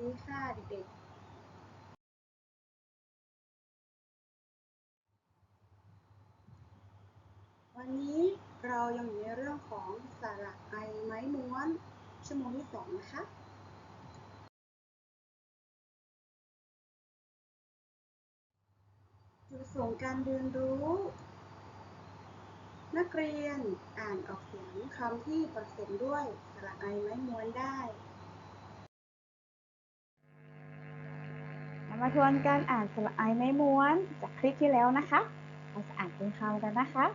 ดีค่ะ เด็กๆ วันนี้เรายังอยู่ในเรื่องของสระไอไม้ม้วน ชั่วโมงที่สองนะคะจุดประสงค์การเรียนรู้ นักเรียนอ่านออกเสียงคำที่ผสมด้วยสระไอไม้ม้วนได้ มาทวนการอ่านสระไอไม้ม้วนจากคลิปที่แล้วนะคะ เราจะอ่านเป็นคำกันนะคะ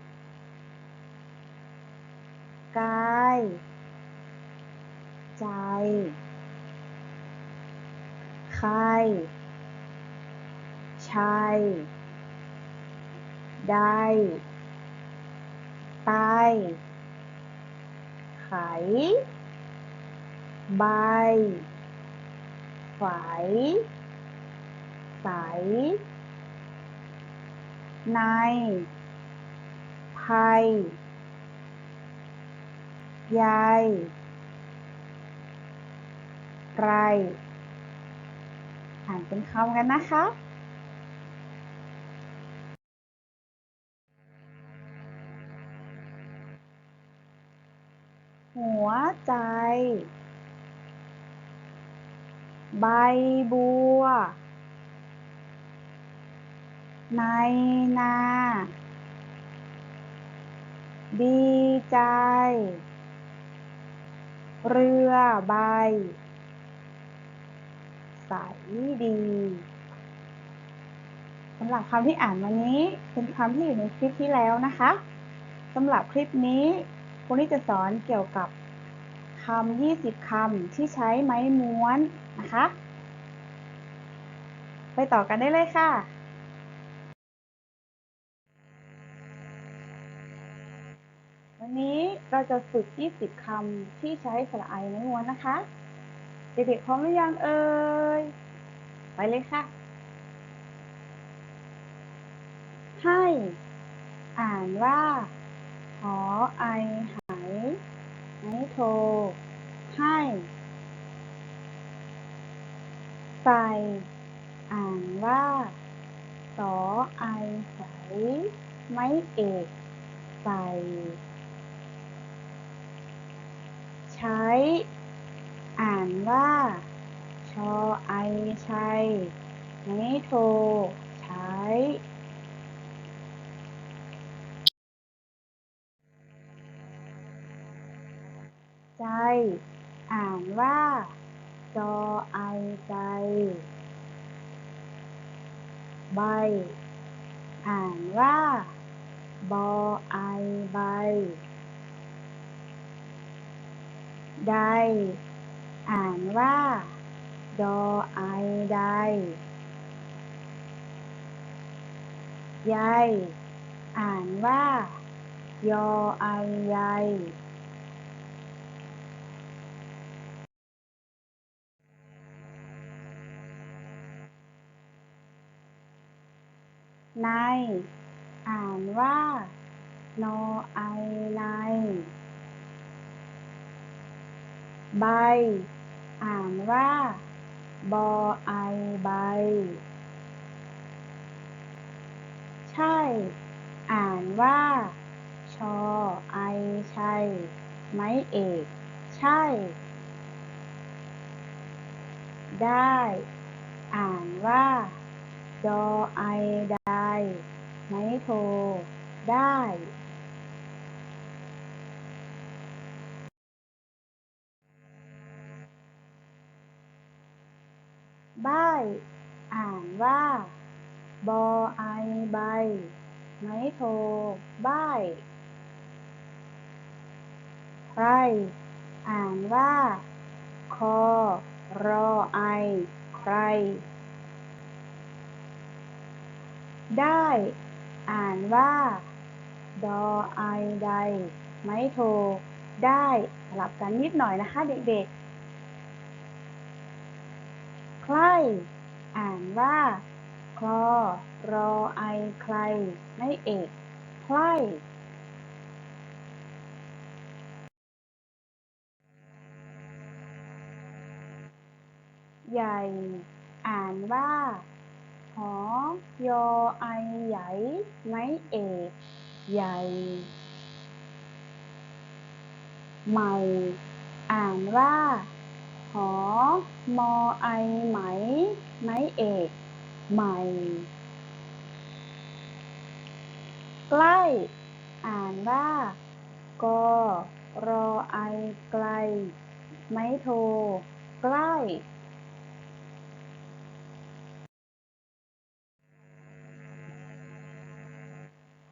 กาย ใจ ใคร ชัย ได้ ใต้ ไข ใบฝาย ใส ใน ภัย ใยไรอ่านเป็นคำกันนะคะหัวใจ ใบบัว ในนา ดีใจ เรือใบ ใสดี สำหรับคำที่อ่านวันนี้เป็นคำที่อยู่ในคลิปที่แล้วนะคะสำหรับคลิปนี้ครูนี่จะสอนเกี่ยวกับคำ20คำที่ใช้ไม้ม้วนนะคะ ไปต่อกันได้เลยค่ะ เราจะฝึก 20 คำที่ใช้สระไอไม้ม้วนนะคะ เด็กๆพร้อมหรือยังเอ่ย ไปเลยค่ะ ให้ อ่านว่า หอไอหายไม้โท ให้ ใส่ อ่านว่า สอไอใสไม้เอก ใส่ ช้อ่านว่า ชอไอชัยไม้โทใช้ใจ อ่านว่า จอไอใจ ใบ อ่านว่า บอไอใบ ใด อ่านว่า ดอไอใดใยอ่านว่า ยอไอใยใน อ่านว่า นอไอใน ใบ อ่านว่าบอไอใบ ใช่ อ่านว่า ชอไอชัยไม้เอก ใช่ ได้ อ่านว่า ดอไอได้ไม้โท ได้ ใบ้อ่านว่า บอไอใบ ไม้โทบ้ายใคร อ่านว่า คอ รอไอ ใคร ได้ อ่านว่า ดอไอใด ไม้โท ได้สลับกันนิดหน่อยนะคะเด็กๆ ใคร อ่านว่า คลอ รอไอใคร ไม่เอกใครใหญ่ อ่านว่า หอ ยอ ไอ ใหญ่ ไม้เอก ใหญ่ ใหม่ อ่านว่า อมอไอไหม ไม้เอกใหม่ ใกล้ อ่านว่ากอรอไอไกล ไม้โท ใกล้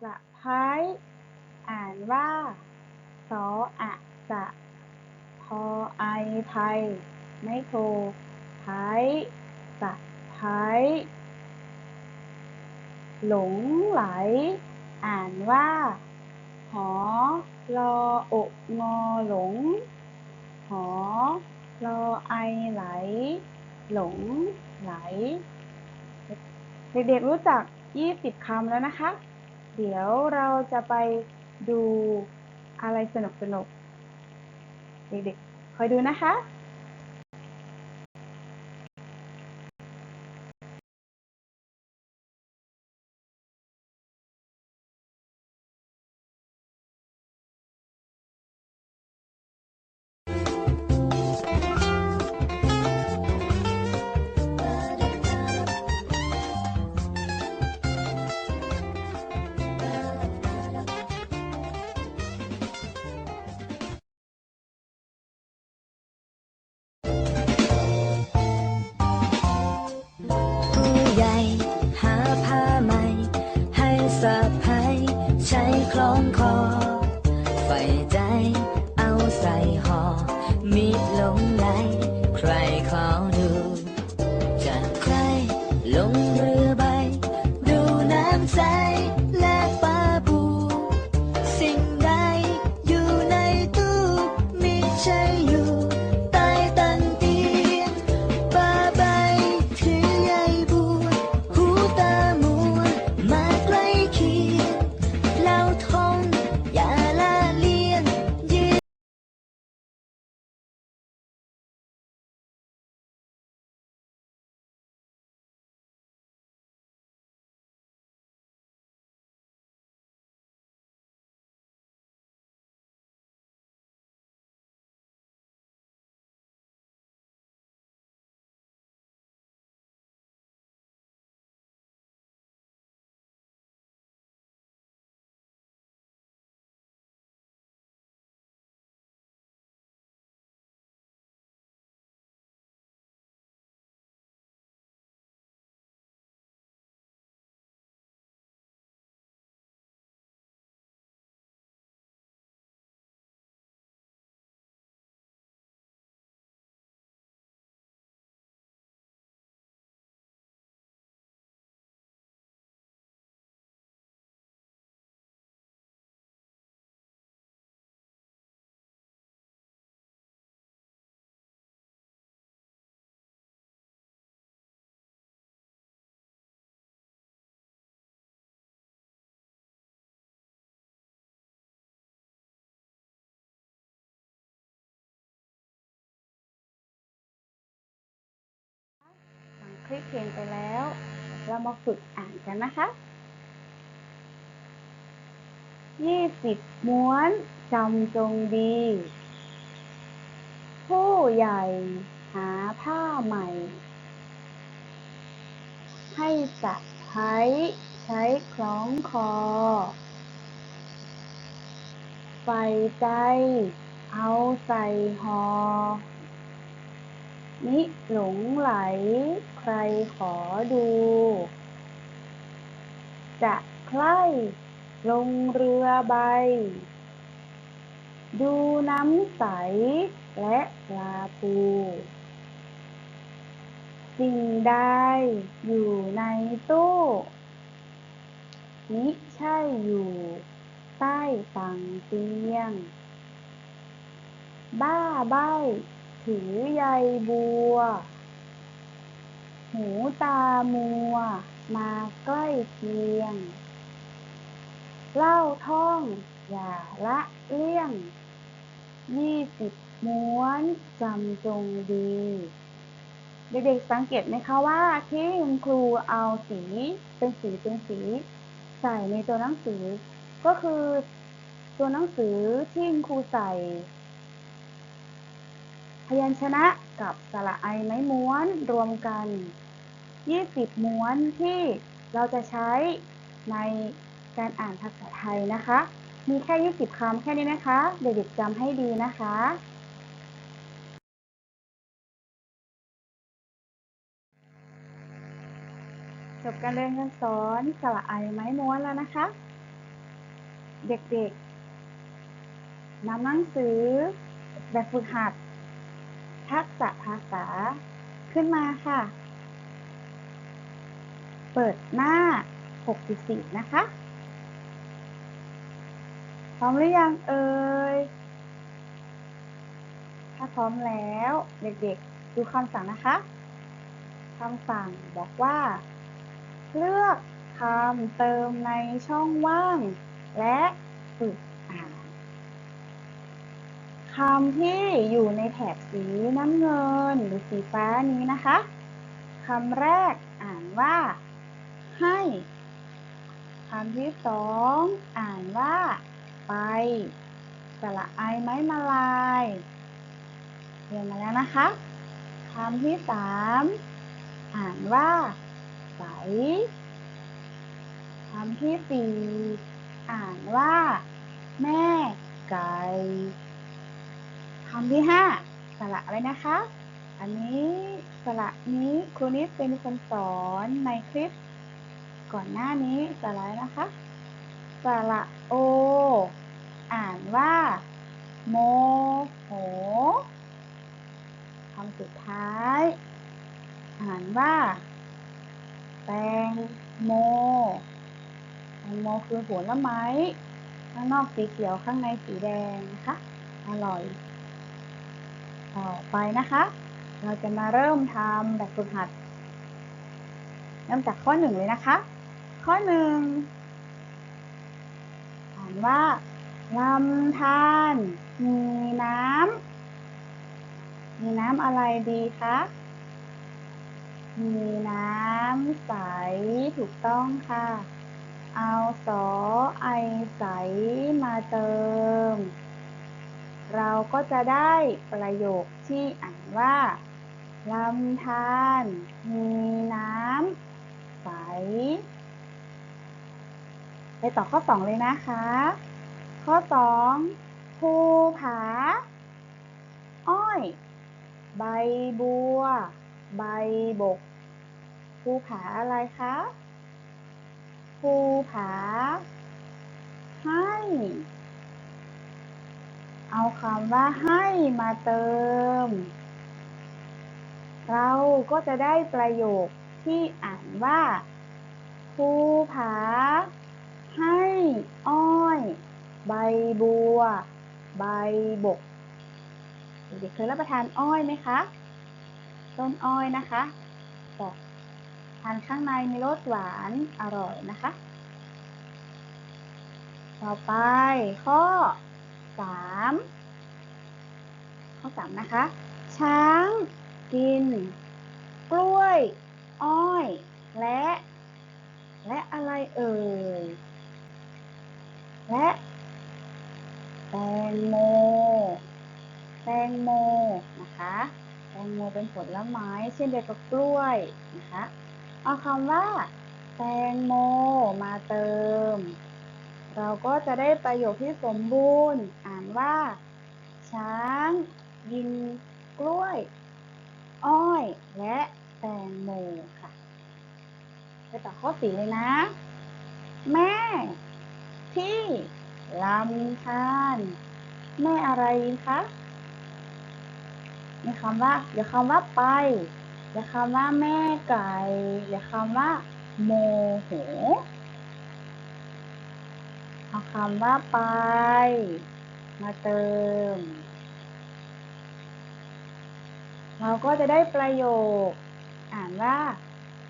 สะพ้ายอ่านว่า สออะสะพอไอไพ ไม่โทไพ้สะพ้ายหลงไหล อ่านว่า หอรออกงอหลง หอรอไอไหล หลงไหล เด็กๆรู้จัก 20 คำแล้วนะคะ เดี๋ยวเราจะไปดูอะไรสนุกๆ เด็กๆ คอยดูนะคะ ฟังคลิปเพลงไปแล้ว เรามาฝึกอ่านกันนะคะ ยี่สิบม้วนจำจงดี ผู้ใหญ่หาผ้าใหม่ ให้สะพ้ายใช้คล้องคอใฝ่ใจ เอาใส่หอ นิหลงไหล ใครขอดู จะใคร่ลงเรือใบ ดูน้ำใส และปลาปู สิ่งใดอยู่ในตู้มิใช่อยู่ ใต้ตังเตียง บ้าใบ้ ถือใยบัว หูตามัว มาใกล้เคียง เล่าท่อง อย่าละเลี่ยง ยี่สิบม้วนจำจงดี เด็กๆสังเกตไหมคะว่าที่คุณครูเอาสีเป็นสีเป็นสี ใส่ในตัวหนังสือ ก็คือตัวหนังสือที่คุณครูใส่ ยัญชนะกับสระไอไม้ม้วนรวมกัน 20 ม้วนที่เราจะใช้ในการอ่านภาษาไทยนะคะ มีแค่ 20 คำแค่นี้นะคะ เด็กๆจำให้ดีนะคะจบการเรียนการสอนสระไอไม้ม้วนแล้วนะคะ เด็กๆนำหนังสือแบบฝึกหัด ทักษะภาษา ขึ้นมาค่ะ เปิดหน้า 64 นะคะ พร้อมหรือยังเอ่ย ถ้าพร้อมแล้วเด็กๆ ดูคำสั่งนะคะ คำสั่งบอกว่า เลือกคำเติมในช่องว่าง และฝึก คำที่อยู่ในแถบสีน้ำเงินหรือสีฟ้านี้นะคะคำแรกอ่านว่า ให้คำที่สองอ่านว่า ไปสระไอไม้มาลายเรียนมาแล้วนะคะคำที่สามอ่านว่า ใสคำที่สี่อ่านว่า แม่ไก่ คำที่ห้าสระอะไรนะคะ อันนี้สระนี้ครูนิดเป็นคนสอนในคลิป ก่อนหน้านี้สระนะคะสระโอ อ่านว่า โมโหคำสุดท้าย อ่านว่าแตงโมแตงโมคือผลไม้ ข้างนอกสีเขียวข้างในสีแดงนะคะ อร่อย ต่อไปนะคะ เราจะมาเริ่มทำแบบฝึกหัด เริ่มจากข้อหนึ่งเลยนะคะ ข้อหนึ่งอ่านว่าลำธารมีน้ำ มีน้ำอะไรดีคะ มีน้ำใสถูกต้องค่ะ เอาสอไอใสมาเติม เราก็จะได้ประโยคที่อ่านว่าลำธารมีน้ำใส ไปต่อข้อ 2 เลยนะคะ ข้อ 2 ภูผา อ้อย ใบบัว ใบบก ภูผาอะไรคะ ภูผา ให้ เอาคำว่าให้มาเติม เราก็จะได้ประโยคที่อ่านว่าภูผา ให้อ้อย ใบบัว ใบบก เด็กเคยรับประทานอ้อยไหมคะ ต้นอ้อยนะคะแต่ทานข้างในมีรสหวานอร่อยนะคะ ต่อไปข้อ 3ข้อ3นะคะ ช้างกิน กล้วย อ้อย และ และอะไรเอ่ย และแตงโม แตงโมนะคะ แตงโมเป็นผลไม้เช่นเดียวกับกล้วยนะคะ เอาคำว่า แตงโมมาเติม เราก็จะได้ประโยคที่สมบูรณ์ ว่า ช้างกินกล้วย อ้อย และแตงโมค่ะ ไปต่อข้อสี่เลยนะ แม่ ที่ลำธารแม่อะไรคะมีคำว่าเดี๋ยวคำว่าไปเดี๋ยวคำว่าแม่ไก่เดี๋ยวคำว่า โมโหเอาคำว่าไป มาเติม เราก็จะได้ประโยค อ่านว่า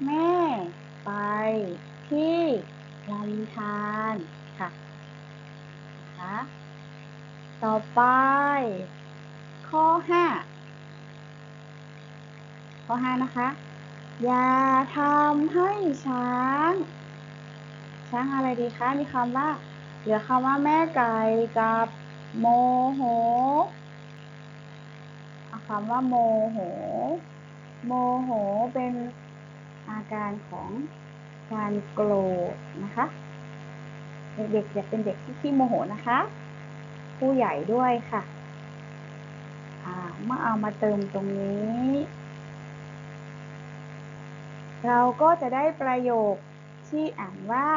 แม่ไปที่ลำธารค่ะนะคะต่อไป ข้อ 5 ข้อห้านะคะ อย่าทำให้ช้าง ช้างอะไรดีคะ มีคำว่า เหลือคำว่าแม่ไก่กับ โมโหคำว่าโมโห โมโหเป็นอาการของการโกรธนะคะ เด็กๆอย่าเป็นเด็กที่ขี้โมโหนะคะ ผู้ใหญ่ด้วยค่ะเมื่อเอามาเติมตรงนี้ เราก็จะได้ประโยคที่อ่านว่า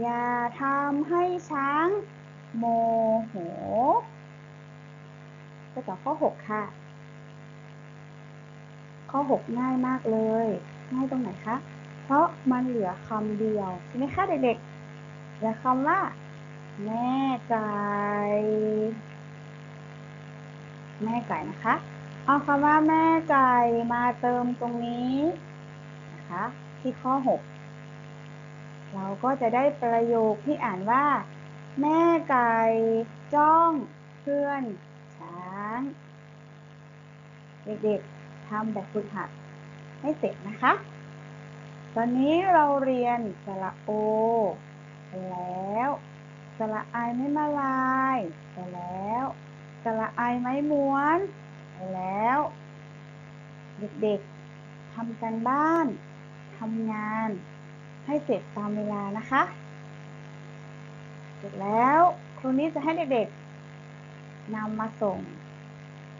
อย่าทำให้ช้าง โมโหไปต่อข้อ 6 ค่ะ ข้อ 6 ง่ายมากเลย ง่ายตรงไหนคะ เพราะมันเหลือคำเดียว ใช่ไหมคะเด็กๆ เหลือคำว่า แม่ไก่แม่ไก่นะคะ เอาคำว่าแม่ไก่มาเติมตรงนี้นะคะที่ข้อ 6 เราก็จะได้ประโยคที่อ่านว่า แม่ไก่จ้องเพื่อนช้าง เด็กๆทำแบบฝึกหัดให้เสร็จนะคะ ตอนนี้เราเรียนสระโอ แล้วสระไอไม่มาลายไปแล้วสระไอไม้ม้วนไปแล้ว เด็กๆทำกันบ้านทำงานให้เสร็จตามเวลานะคะ เสร็จแล้วครูนี้จะให้เด็กๆนำมาส่ง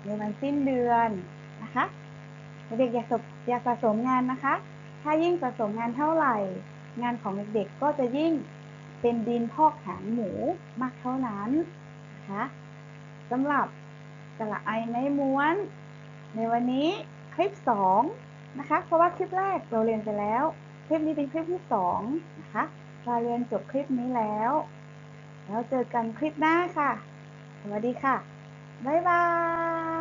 ในวันสิ้นเดือนนะคะเด็กๆอย่าสอย่าสะสมงานนะคะ ถ้ายิ่งสะสมงานเท่าไหร่ งานของเด็กๆก็จะยิ่งเป็นดินพอกหางหมูมากเท่านั้นนะคะสำหรับสระไอไม้ม้วน ในวันนี้คลิป 2 นะคะ เพราะว่าคลิปแรกเราเรียนไปแล้ว คลิปนี้เป็นคลิปที่ 2 นะคะเราเรียนจบคลิปนี้แล้ว แล้วเจอกันคลิปหน้าค่ะ สวัสดีค่ะ บ๊ายบาย